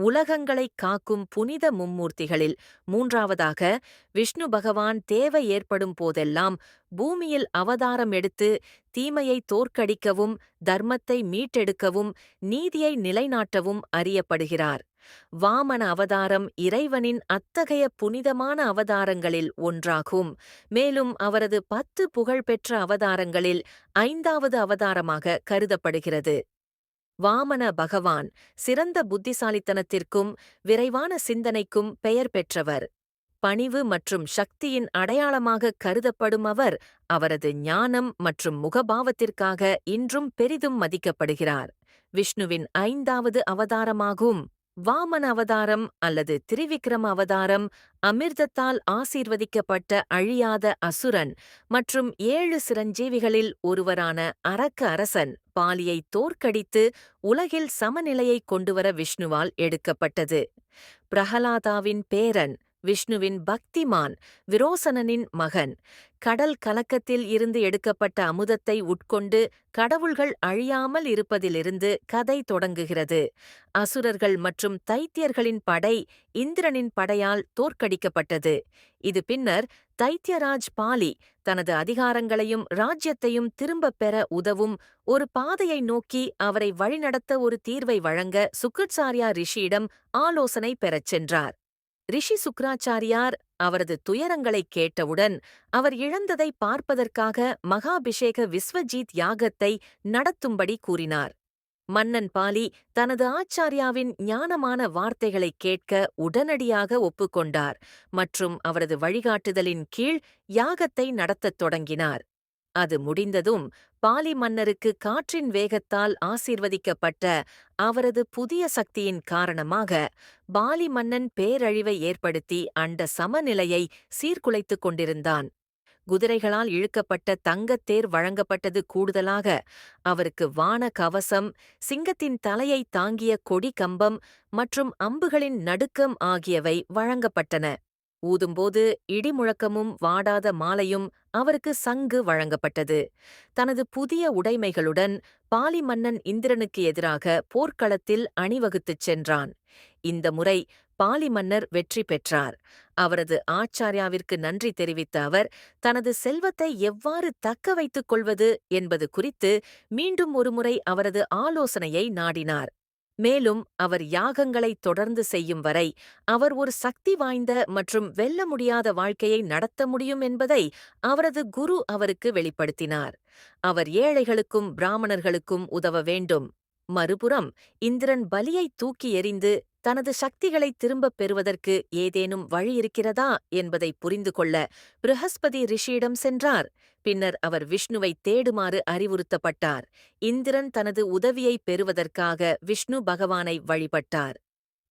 உலகங்களைக் காக்கும் புனித மும்மூர்த்திகளில் மூன்றாவதாக விஷ்ணு பகவான் தேவை ஏற்படும் போதெல்லாம் பூமியில் அவதாரம் எடுத்து தீமையை தோற்கடிக்கவும் தர்மத்தை மீட்டெடுக்கவும் நீதியை நிலைநாட்டவும் அறியப்படுகிறார். வாமன அவதாரம் இறைவனின் அத்தகைய புனிதமான அவதாரங்களில் ஒன்றாகும். மேலும் அவரது பத்து புகழ்பெற்ற அவதாரங்களில் ஐந்தாவது அவதாரமாக கருதப்படுகிறது. வாமன பகவான் சிறந்த புத்திசாலித்தனத்திற்கும் விரைவான சிந்தனைக்கும் பெயர் பெற்றவர். பணிவு மற்றும் சக்தியின் அடையாளமாக கருதப்படும் அவர் அவரது ஞானம் மற்றும் முகபாவத்திற்காக இன்றும் பெரிதும் மதிக்கப்படுகிறார். விஷ்ணுவின் ஐந்தாவது அவதாரமாகும் வாமன அவதாரம் அல்லது திரிவிக்ரம அவதாரம் அமிர்தத்தால் ஆசீர்வதிக்கப்பட்ட அழியாத அசுரன் மற்றும் ஏழு சிரஞ்சீவிகளில் ஒருவரான அரக்க அரசன் பாலியை தோற்கடித்து உலகில் சமநிலையை கொண்டுவர விஷ்ணுவால் எடுக்கப்பட்டது. பிரஹலாதாவின் பேரன் விஷ்ணுவின் பக்திமான் விரோசனனின் மகன். கடல் கலக்கத்தில் இருந்து எடுக்கப்பட்ட அமுதத்தை உட்கொண்டு கடவுள்கள் அழியாமல் இருப்பதிலிருந்து கதை தொடங்குகிறது. அசுரர்கள் மற்றும் தைத்தியர்களின் படை இந்திரனின் படையால் தோற்கடிக்கப்பட்டது. இது பின்னர் தைத்தியராஜ் பாலி தனது அதிகாரங்களையும் ராஜ்யத்தையும் திரும்பப் பெற உதவும் ஒரு பாதையை நோக்கி அவரை வழிநடத்த ஒரு தீர்வை வழங்க சுக்ரட்சாரியா ரிஷியிடம் ஆலோசனை பெறச் சென்றார். ரிஷி சுக்ராச்சாரியார் அவரது துயரங்களைக் கேட்டவுடன் அவர் இழந்ததை பார்ப்பதற்காக மகாபிஷேக விஸ்வஜீத் யாகத்தை நடத்தும்படி கூறினார். மன்னன் பாலி தனது ஆச்சாரியாவின் ஞானமான வார்த்தைகளைக் கேட்க உடனடியாக ஒப்புக்கொண்டார் மற்றும் அவரது வழிகாட்டுதலின் கீழ் யாகத்தை நடத்தத் தொடங்கினார். அது முடிந்ததும் பாலி மன்னருக்கு காற்றின் வேகத்தால் ஆசீர்வதிக்கப்பட்ட அவரது புதிய சக்தியின் காரணமாக பாலி மன்னன் பேரழிவை ஏற்படுத்தி அண்ட சமநிலையை சீர்குலைத்துக் கொண்டிருந்தான். குதிரைகளால் இழுக்கப்பட்ட தங்கத்தேர் வழங்கப்பட்டது கூடுதலாக அவருக்கு வான கவசம் சிங்கத்தின் தலையை தாங்கிய கொடி கம்பம் மற்றும் அம்புகளின் நடுக்கம் ஆகியவை வழங்கப்பட்டன. ஊதும்போது இடிமுழக்கமும் வாடாத மாலையும் அவருக்கு சங்கு வழங்கப்பட்டது. தனது புதிய உடைமைகளுடன் பாலி மன்னன் இந்திரனுக்கு எதிராக போர்க்களத்தில் அணிவகுத்துச் சென்றான். இந்த முறை பாலி மன்னர் வெற்றி பெற்றார். அவரது ஆச்சாரியாவிற்கு நன்றி தெரிவித்த அவர் தனது செல்வத்தை எவ்வாறு தக்க வைத்துக் கொள்வது என்பது குறித்து மீண்டும் ஒருமுறை அவரது ஆலோசனையை நாடினார். மேலும் அவர் யாகங்களை தொடர்ந்து செய்யும் வரை அவர் ஒரு சக்தி வாய்ந்த மற்றும் வெல்ல முடியாத வாழ்க்கையை நடத்த முடியும் என்பதை அவரது குரு அவருக்கு வெளிப்படுத்தினார். அவர் ஏழைகளுக்கும் பிராமணர்களுக்கும் உதவ வேண்டும். மறுபுறம் இந்திரன் பலியை தூக்கி எறிந்து தனது சக்திகளை திரும்பப் பெறுவதற்கு ஏதேனும் வழி இருக்கிறதா என்பதை புரிந்து கொள்ள ப்ரஹஸ்பதி ரிஷியிடம் சென்றார். பின்னர் அவர் விஷ்ணுவை தேடுமாறு அறிவுறுத்தப்பட்டார். இந்திரன் தனது உதவியை பெறுவதற்காக விஷ்ணு பகவானை வழிபட்டார்.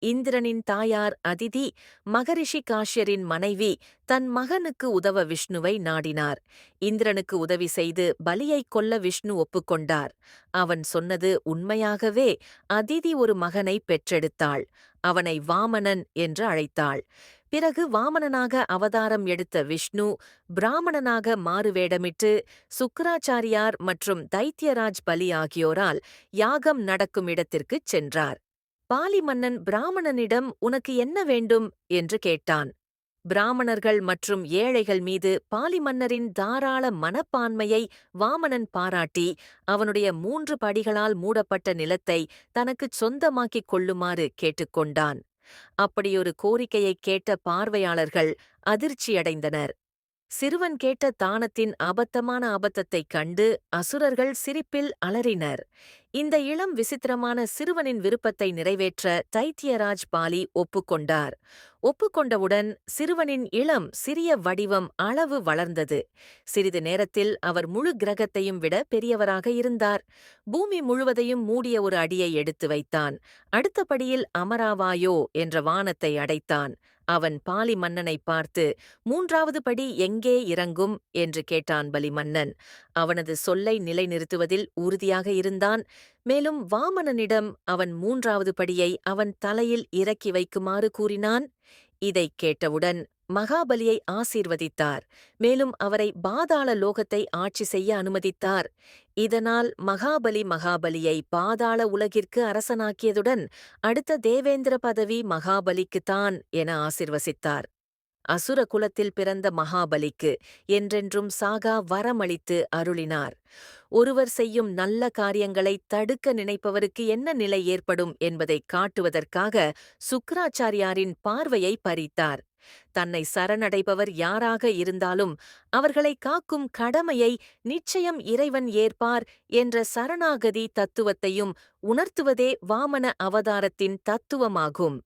இந்திரனின் தாயார் அதிதி மகரிஷி காஷ்யரின் மனைவி தன் மகனுக்கு உதவ விஷ்ணுவை நாடினார். இந்திரனுக்கு உதவி செய்து பலியை கொல்ல விஷ்ணு ஒப்புக்கொண்டார் அவன் சொன்னது உண்மையாகவே அதிதி ஒரு மகனை பெற்றெடுத்தாள். அவனை வாமனன் என்று அழைத்தாள். பிறகு வாமனனாக அவதாரம் எடுத்த விஷ்ணு பிராமணனாக மாறுவேடமிட்டு சுக்கராச்சாரியார் மற்றும் தைத்தியராஜ் பலி ஆகியோரால் யாகம் நடக்கும் இடத்திற்குச் சென்றார். பாலி மன்னன் பிராமணனிடம் உனக்கு என்ன வேண்டும் என்று கேட்டான். பிராமணர்கள் மற்றும் ஏழைகள் மீது பாலி மன்னரின் தாராள மனப்பான்மையை வாமனன் பாராட்டி அவனுடைய மூன்று படிகளால் மூடப்பட்ட நிலத்தை தனக்குச் சொந்தமாக்கிக் கொள்ளுமாறு கேட்டுக்கொண்டான் அப்படியொரு கோரிக்கையைக் கேட்ட பார்வையாளர்கள் அதிர்ச்சியடைந்தனர். சிறுவன் கேட்ட தானத்தின் அபத்தமான அபத்தத்தைக் கண்டு அசுரர்கள் சிரிப்பில் அலறினர். இந்த இளம் விசித்திரமான சிறுவனின் விருப்பத்தை நிறைவேற்ற தைத்தியராஜ் பாலி ஒப்புக்கொண்டார் ஒப்புக்கொண்டவுடன் சிறுவனின் இளம் சிறிய வடிவம் அளவு வளர்ந்தது. சிறிது நேரத்தில் அவர் முழு கிரகத்தையும் விட பெரியவராக இருந்தார். பூமி முழுவதையும் மூடிய ஒரு அடியை எடுத்து வைத்தான். அடுத்தபடியில் அமராவாயோ என்ற வானத்தை அடைத்தான். அவன் பாலி மன்னனை பார்த்து மூன்றாவது படி எங்கே இறங்கும்? என்று கேட்டான் பலி மன்னன் அவனது சொல்லை நிலைநிறுத்துவதில் உறுதியாக இருந்தான். மேலும் வாமனனிடம் அவன் மூன்றாவது படியை அவன் தலையில் இறக்கி வைக்குமாறு கூறினான். இதைக் கேட்டவுடன் மகாபலியை ஆசீர்வதித்தார். மேலும் அவரை பாதாள லோகத்தை ஆட்சி செய்ய அனுமதித்தார். இதனால் மகாபலி மகாபலியை பாதாள உலகிற்கு அரசனாக்கியதுடன் அடுத்த தேவேந்திர பதவி மகாபலிக்குத்தான் என ஆசிர்வசித்தார். அசுர குலத்தில் பிறந்த மகாபலிக்கு என்றென்றும் சாகா வரமளித்து அருளினார். ஒருவர் செய்யும் நல்ல காரியங்களை தடுக்க நினைப்பவருக்கு என்ன நிலை ஏற்படும் என்பதை காட்டுவதற்காக சுக்ராச்சாரியாரின் பார்வையை பறித்தார். தன்னை சரணடைபவர் யாராக இருந்தாலும் அவர்களை காக்கும் கடமையை நிச்சயம் இறைவன் ஏற்பார் என்ற சரணாகதி தத்துவத்தையும் உணர்த்துவதே வாமன அவதாரத்தின் தத்துவமாகும்.